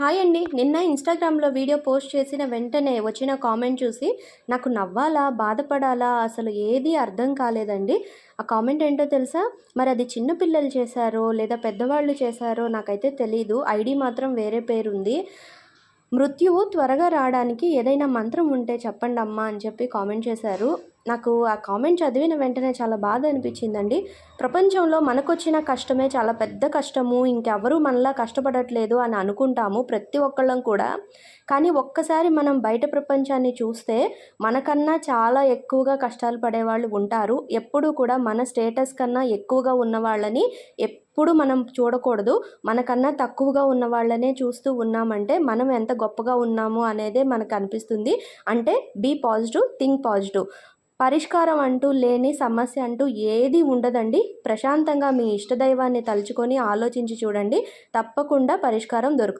Hi అండి. నిన్న ఇన్స్టాగ్రామ్లో వీడియో పోస్ట్ చేసిన వెంటనే వచ్చిన కామెంట్ చూసి నాకు నవ్వాలా బాధపడాలా అసలు ఏది అర్థం కాలేదండి. ఆ కామెంట్ ఏంటో తెలుసా? మరి అది చిన్నపిల్లలు చేశారో లేదా పెద్దవాళ్ళు చేశారో నాకైతే తెలీదు. ఐడి మాత్రం వేరే పేరుంది. మృత్యువు త్వరగా రావడానికి ఏదైనా మంత్రం ఉంటే చెప్పండి అమ్మా అని చెప్పి కామెంట్ చేశారు. నాకు ఆ కామెంట్ చదివిన వెంటనే చాలా బాధ అనిపించిందండి. ప్రపంచంలో మనకొచ్చిన కష్టమే చాలా పెద్ద కష్టము. ఇంకెవరూ మనలా కష్టపడట్లేదు అని అనుకుంటాము ప్రతి ఒక్కళ్ళం కూడా. కానీ ఒక్కసారి మనం బయట ప్రపంచాన్ని చూస్తే మనకన్నా చాలా ఎక్కువగా కష్టాలు పడేవాళ్ళు ఉంటారు. ఎప్పుడూ కూడా మన స్టేటస్ కన్నా ఎక్కువగా ఉన్న వాళ్ళని ఎప్పుడు మనం చూడకూడదు. మనకన్నా తక్కువగా ఉన్న వాళ్ళనే చూస్తూ ఉన్నామంటే మనం ఎంత గొప్పగా ఉన్నాము అనేదే మనకు అనిపిస్తుంది. అంటే బీ పాజిటివ్ థింక్ పాజిటివ్ పరిష్కారం అంటూ లేని సమస్య అంటూ ఏది ఉండదండి. ప్రశాంతంగా మీ ఇష్టదైవాన్ని తలుచుకొని ఆలోచించి చూడండి. తప్పకుండా పరిష్కారం దొరుకుతుంది